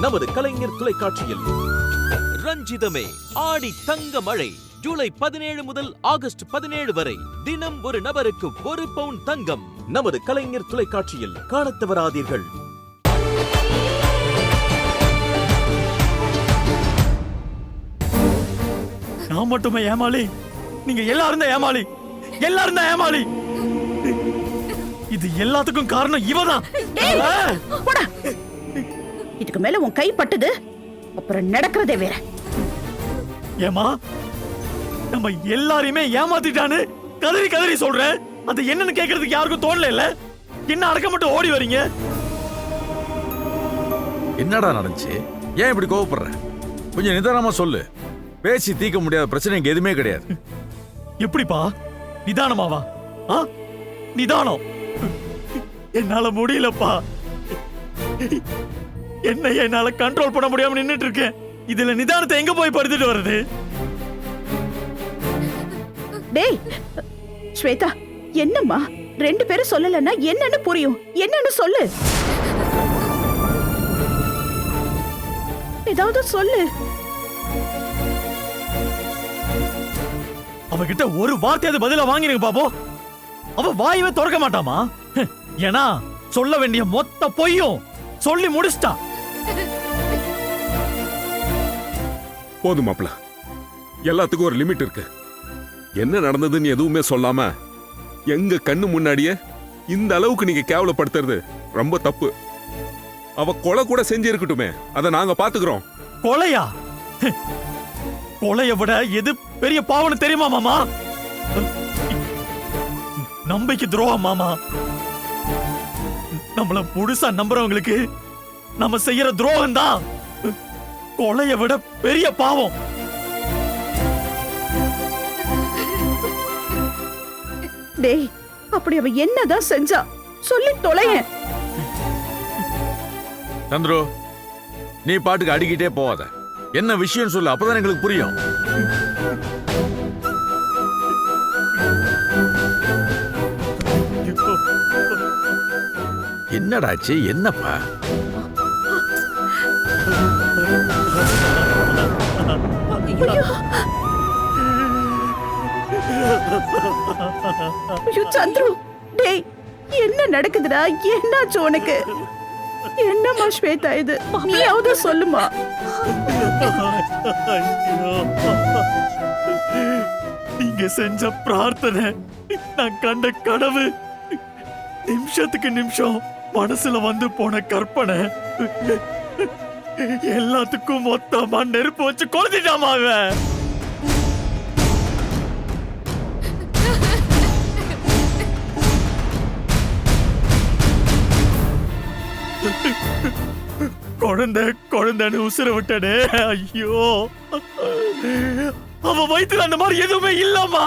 நமது கலைஞர் தொலைக்காட்சியில். ரஞ்சிதமே ஆடி தங்க மழை ஜூலை பதினேழு முதல் ஆகஸ்ட் பதினேழு வரை தினம் ஒரு நபருக்கு ஒரு பவுன் தங்கம். நமது கலைஞர் தொலைக்காட்சியில் காணத் தவறாதீர்கள். நான் மட்டுமே ஏமாளி? நீங்க எல்லாரும் தான் ஏமாளி. எல்லாரும் தான் ஏமாளி. இது எல்லாத்துக்கும் காரணம் இவதான் இதுக்கு மேல உன் கை பட்டது. அப்புறம் நடக்கிறதே வேற. ஏமா நம்ம எல்லாரையுமே ஏமாத்திட்டான்னு கதறி கதறி சொல்றேன் அது என்னன்னு கேக்குறதுக்கு யாருக்கும் தோணல இல்ல? என்ன அடக்க மட்டும் ஓடி வரீங்க? என்னடா நடந்துச்சு? ஏன் இப்படி கோவப்படுற? கொஞ்சம் நிதானமா சொல்லு. பேசி தீர்க்க முடியாத பிரச்சனை இங்க எதுவுமே கிடையாது. எப்படிப்பா? நிதானமாவா ஆ? நிதானம். என்னால முடியலப்பா. என்ன என்னால கண்ட்ரோல் பண்ண முடியாம நின்னுட்டு இருக்கேன். இதுல நிதானத்தை எங்க போய் படுத்துட்டு வருது டேய் ஸ்வேதா என்னம்மா? ரெண்டு பேரும் சொல்லலன்னா என்னன்னு புரியும். என்னன்னு சொல்லு. ஏதாவது சொல்லு. அவகிட்ட ஒரு வார்த்தையாவது பதிலா வாங்கிருங்க பாப்போம் அவ வாயவே திறக்க மாட்டாமா? ஏன்னா சொல்ல வேண்டிய மொத்த பொய்யும் சொல்லி முடிச்சிட்டா. போதும் மாப்பிள. எல்லாத்துக்கும் ஒரு லிமிட் இருக்கு. என்ன நடந்ததுன்னு எதுவுமே சொல்லாம எங்க கண்ணு முன்னாடியே இந்த அளவுக்கு நீங்க கேவலப்படுத்துறது ரொம்ப தப்பு. அவ கொலை கூட செஞ்சு இருக்கட்டுமே அதை நாங்க பாத்துக்கிறோம். கொலையா? கொலைய விட எது பெரிய பாவம்னு தெரியுமா மாமா? நம்பிக்கை துரோகம் மாமா. நம்மள முழுசா நம்புறவங்களுக்கு நம்ம செய்யற துரோகம் தான் கொலைய விட பெரிய பாவம். டேய் அப்படி அவ என்னதான் செஞ்சா? சொல்லி தொலையேன். சந்துரு நீ பாட்டுக்கு அடிக்கிட்டே போவாத. என்ன விஷயம் சொல்லு அப்பதான் எங்களுக்கு புரியும். என்னடாச்சு என்னப்பா? ஐயோ. சந்துரு. டேய் என்ன நடக்குதுடா? என்னாச்சு உனக்கு? என்னம்மா ஸ்வேதா இது? நீயாவது சொல்லுமா? ஐயோ. நீங்க செஞ்ச பிரார்த்தனை நான் கண்ட கனவு. நிமிஷத்துக்கு நிமிஷம் மனசுல வந்து போன கற்பனை. எல்லாத்துக்கும் மொத்தமா நெருப்பு வச்சு கொளுத்திட்டாமா அவன் குழந்தை குழந்தைன்னு உசுர விட்டனே ஐயோ அவ வயித்துல அந்த மாதிரி எதுவுமே இல்லம்மா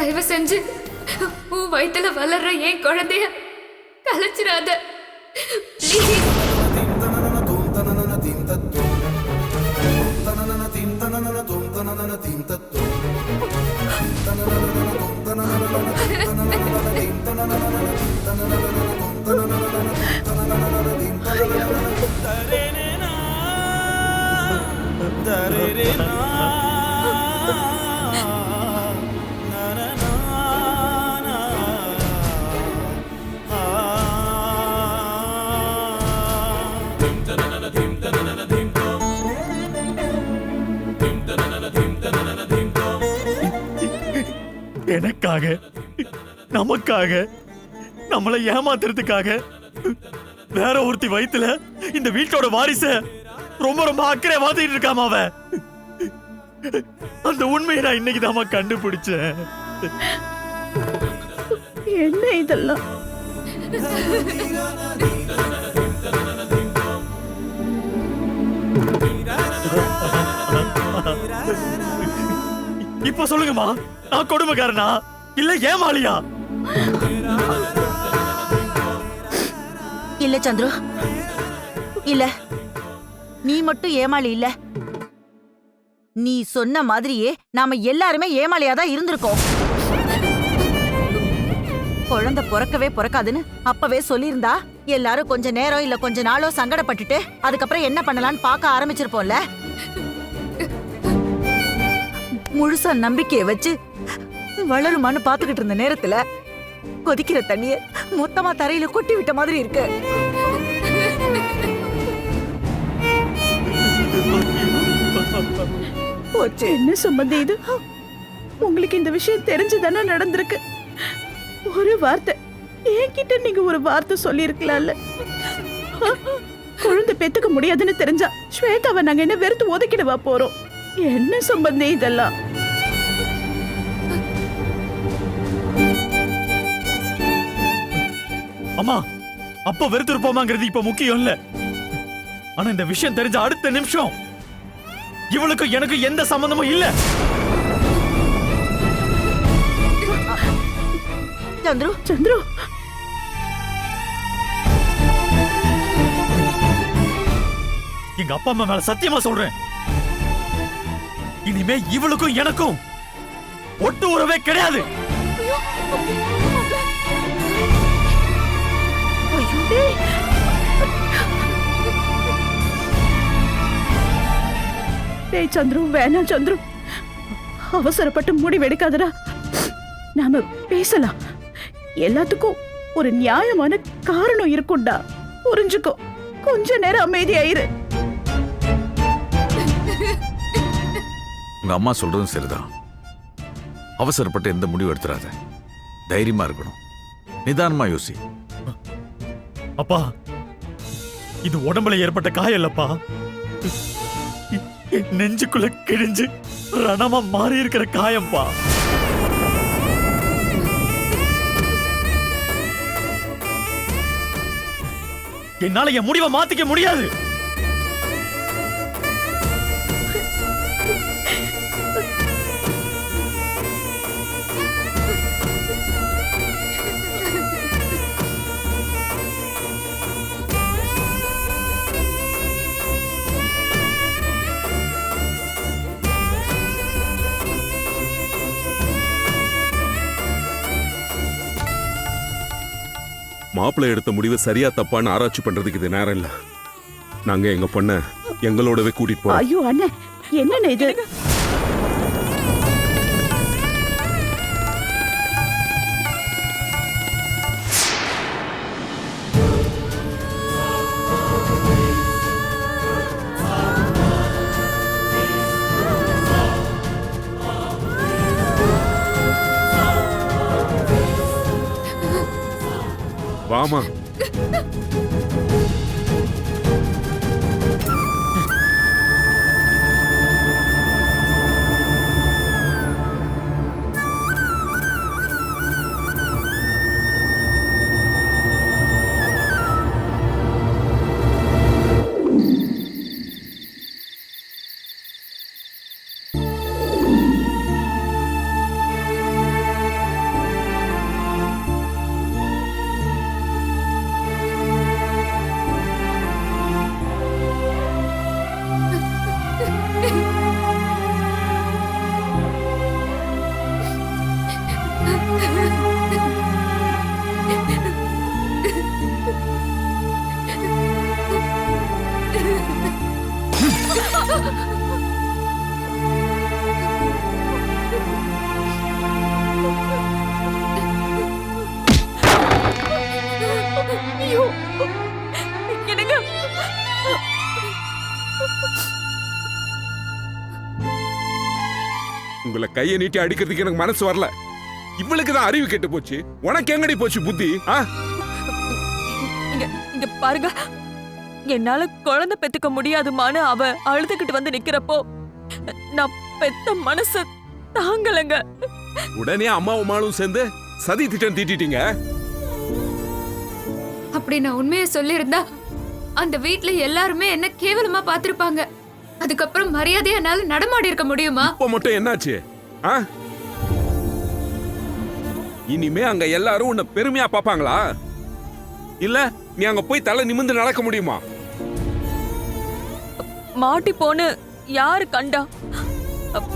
தயவு செஞ்சு உன் வயிற்றுல வளர்ற என் குழந்தைய கலைச்சிடாத. தரேனா தரேனா நமக்காக. நம்மளை ஏமாத்துறதுக்காக. வேற ஒருத்தி வயித்துல இந்த வீட்டோட வாரிச ரொம்ப ரொம்ப அக்கறை வாத்திட்டு இருக்காம அவ? அந்த உண்மையை நான் இன்னைக்கு கண்டுபிடிச்சேன். என்ன இதெல்லாம்? இப்ப சொல்லுங்கம்மா நான் கொடுமைக்காரனா? இல்ல ஏமாளியா இல்ல சந்துரு. இல்ல. நீ மட்டும் ஏமாளி இல்ல. நீ சொன்ன மாதிரியே நாம எல்லாருமே ஏமாளியா தான் இருந்திருக்கோம். குழந்தை பிறக்கவே பிறக்காதுன்னு அப்பவே சொல்லியிருந்தா? எல்லாரும் கொஞ்ச நேரம் இல்ல கொஞ்ச நாளோ சங்கடப்பட்டுட்டு அதுக்கப்புறம் என்ன பண்ணலாம்னு பார்க்க ஆரம்பிச்சிருப்போம்ல? முழுசா நம்பிக்கையை வச்சு வளருமான்னு பாத்துக்கிட்டு இருந்த நேரத்துல கொதிக்கிற தண்ணிய மொத்தமா தரையில கொட்டி விட்ட மாதிரி இருக்கு. போச்சு. என்ன சம்பந்தி இது? உங்களுக்கு இந்த விஷயம் தெரிஞ்சுதானே நடந்திருக்கு? ஒரு வார்த்தை. என்கிட்ட நீங்க ஒரு வார்த்தை சொல்லியிருக்கலாம்ல. குழந்தை பெத்துக்க முடியாதுன்னு தெரிஞ்சா ஸ்வேதாவை நாங்க என்ன வெறுத்து ஒதுக்கிடவா போறோம்? என்ன சம்பந்தி இதெல்லாம்? அம்மா அப்ப வெறுத்திருப்போமாங்கிறது இப்ப முக்கியம் இல்ல. ஆனா இந்த விஷயம் தெரிஞ்ச அடுத்த நிமிஷம். இவளுக்கு எனக்கு எந்த சம்பந்தமும் இல்ல. சந்துரு சந்துரு. எங்க அப்பா அம்மா மேல சத்தியமா சொல்றேன். இனிமே இவளுக்கும் எனக்கும் ஒட்டு உறவே கிடையாது. டேய் சந்துரு வேணாம் சந்துரு. அவசரப்பட்டு முடிவெடுக்காதடா. நாம பேசலாம். எல்லாத்துக்கும் ஒரு நியாயமான காரணம் இருக்கும்டா. புரிஞ்சுக்கோ. கொஞ்ச நேரம் அமைதியாயிரு. உங்க அம்மா சொல்றதும் சரிதான். அவசரப்பட்டு எந்த முடிவு எடுத்துறாத. தைரியமா இருக்கணும். நிதானமா யோசி. அப்பா இது உடம்புல ஏற்பட்ட காயம் இல்லப்பா. நெஞ்சுக்குள்ள கிழிஞ்சு ரணமா மாறி இருக்கிற காயம்பா. என்னால என் முடிவை மாத்திக்க முடியாது. மாப்பிள்ளை எடுத்த முடிவை சரியா தப்பான்னு ஆராய்ச்சி பண்றதுக்கு இது நேரம் இல்ல. நாங்க எங்க பொண்ண எங்களோடவே கூட்டிட்டு போறோம். ஐயோ அண்ணன் என்னண்ணே இது? мама. ஐயோ. எனக்கு உங்களை கையை நீட்டி அடிக்கிறதுக்கு எனக்கு மனசு வரல. இவளுக்கு தான் அறிவு கெட்டு போச்சு. உனக்கு எங்கடி போச்சு புத்தி? ஆ? இங்க பாருங்க. என்னால குழந்தை பெத்துக்க முடியாதுமான்னு அவ அழுதுகிட்டு வந்து நிக்கிறப்போ நான் பெத்த மனசு தாங்கலங்க. உடனே அம்மாவும் அம்மாவும் சேர்ந்து சதி திட்டம் தீட்டிட்டீங்க. அப்படி நான் உண்மையை சொல்லியிருந்தா அந்த வீட்ல எல்லாருமே என்ன கேவலமா பார்த்திருப்பாங்க. அதுக்கப்புறம் மரியாதையா என்னால நடமாடி இருக்க முடியுமா? இப்ப மட்டும் என்னாச்சு? ஆ? இனிமே அங்க எல்லாரும் உன்னை பெருமையா பாப்பாங்களா இல்ல நீ அங்க போய் தலை நிமிர்ந்து நடக்க முடியுமா? மாட்டி போன்னு யாரு கண்டா? அப்,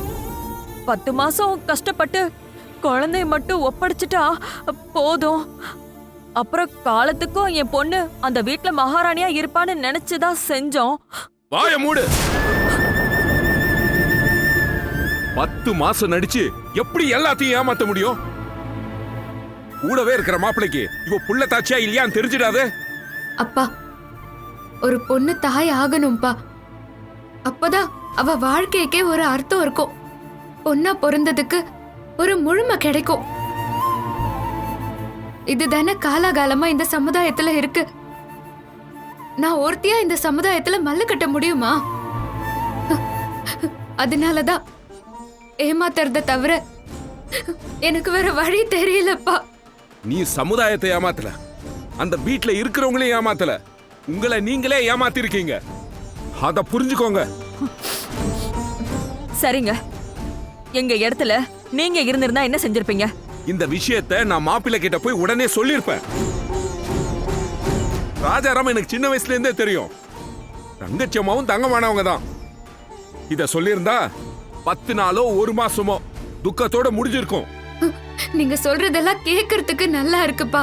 பத்து மாசம் கஷ்டப்பட்டு குழந்தைய மட்டும் ஒப்படைச்சிட்டா போதும். அப்புறம் காலத்துக்கும் என் பொண்ணு அந்த வீட்ல மகாராணியா இருப்பான்னு நினைச்சுதான் செஞ்சோம். வாய மூடு. பத்து மாசம் நடிச்சு எப்படி எல்லாத்தையும் ஏமாத்த முடியும்? கூடவே இருக்கிற மாப்பிளைக்கு இவ புள்ள தாச்சியா இல்லையான்னு தெரிஞ்சிடாது. அப்பா ஒரு பொண்ணு தாய் ஆகணும்பா. அப்பதான் அவ வாழ்க்கைக்கே ஒரு அர்த்தம் இருக்கும். பொண்ணா பிறந்ததுக்கு ஒரு முழுமை கிடைக்கும். இதுதானே காலாகாலமா இந்த சமுதாயத்துல இருக்கு? நான் ஒருத்தியா இந்த சமுதாயத்துல மல்லு கட்ட முடியுமா? அதனாலதான் ஏமாத்துறத தவிர எனக்கு வேற வழி தெரியலப்பா. நீ சமுதாயத்தை ஏமாத்தல. அந்த வீட்ல இருக்கிறவங்களையும் ஏமாத்தல. உங்களை நீங்களே ஏமாத்திருக்கீங்க. அத புரிஞ்சுக்கோங்க. சரிங்க. எங்க இடத்துல நீங்க இருந்திருந்தா என்ன செஞ்சிருப்பீங்க? இந்த விஷயத்தை நான் மாப்பிள்ளை கிட்ட போய் உடனே சொல்லியிருப்பேன். ராஜாராம் எனக்கு சின்ன வயசுல இருந்தே தெரியும். தங்கச்சம்மாவும் தங்கமானவங்க தான் இத சொல்லியிருந்தா பத்து நாளோ ஒரு மாசமோ துக்கத்தோட முடிஞ்சிருக்கும். நீங்க சொல்றதெல்லாம் கேக்குறதுக்கு நல்லா இருக்குப்பா.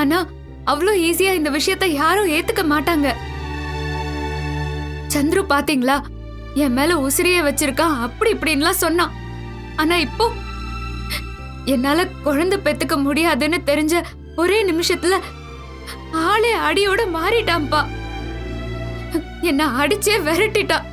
ஆனா அவ்வளோ ஈஸியா இந்த விஷயத்த யாரும் ஏத்துக்க மாட்டாங்க. சந்துரு பாத்தீங்களா? என் மேல உசிரியே வச்சிருக்கான் அப்படி இப்படின்லாம் சொன்னான். ஆனா இப்போ என்னால குழந்தை பெத்துக்க முடியாதுன்னு தெரிஞ்ச ஒரே நிமிஷத்துல ஆளே அடியோட மாறிட்டான்ப்பா. என்ன அடிச்சே விரட்டிட்டான்.